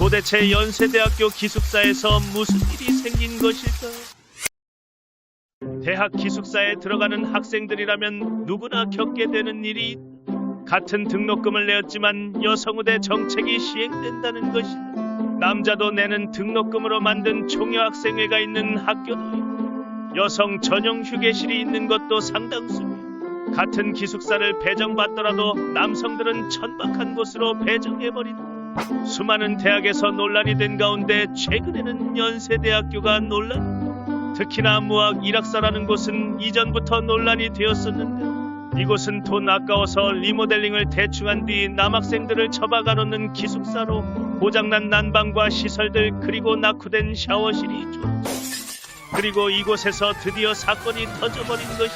도대체 연세대학교 기숙사에서 무슨 일이 생긴 것일까? 대학 기숙사에 들어가는 학생들이라면 누구나 겪게 되는 일이 같은 등록금을 내었지만 여성우대 정책이 시행된다는 것이다. 남자도 내는 등록금으로 만든 총여학생회가 있는 학교도 여성 전용 휴게실이 있는 것도 상당수며 같은 기숙사를 배정받더라도 남성들은 천박한 곳으로 배정해버린다. 수많은 대학에서 논란이 된 가운데 최근에는 연세대학교가 논란. 특히나 무학 일학사라는 곳은 이전부터 논란이 되었었는데 이곳은 돈 아까워서 리모델링을 대충한 뒤 남학생들을 처박아 놓는 기숙사로 고장난 난방과 시설들 그리고 낙후된 샤워실이 있죠. 그리고 이곳에서 드디어 사건이 터져버린 것이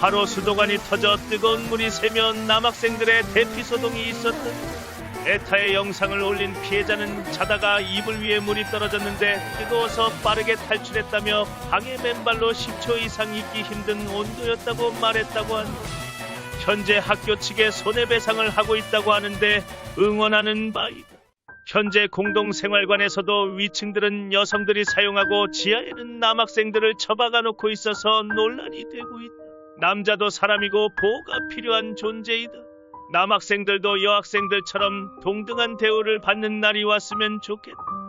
바로 수도관이 터져 뜨거운 물이 새며 남학생들의 대피 소동이 있었던 에타의 영상을 올린 피해자는 자다가 이불 위에 물이 떨어졌는데 뜨거워서 빠르게 탈출했다며 방에 맨발로 10초 이상 있기 힘든 온도였다고 말했다고 한다. 현재 학교 측에 손해배상을 하고 있다고 하는데 응원하는 바이다. 현재 공동생활관에서도 위층들은 여성들이 사용하고 지하에는 남학생들을 처박아 놓고 있어서 논란이 되고 있다. 남자도 사람이고 보호가 필요한 존재이다. 남학생들도 여학생들처럼 동등한 대우를 받는 날이 왔으면 좋겠다.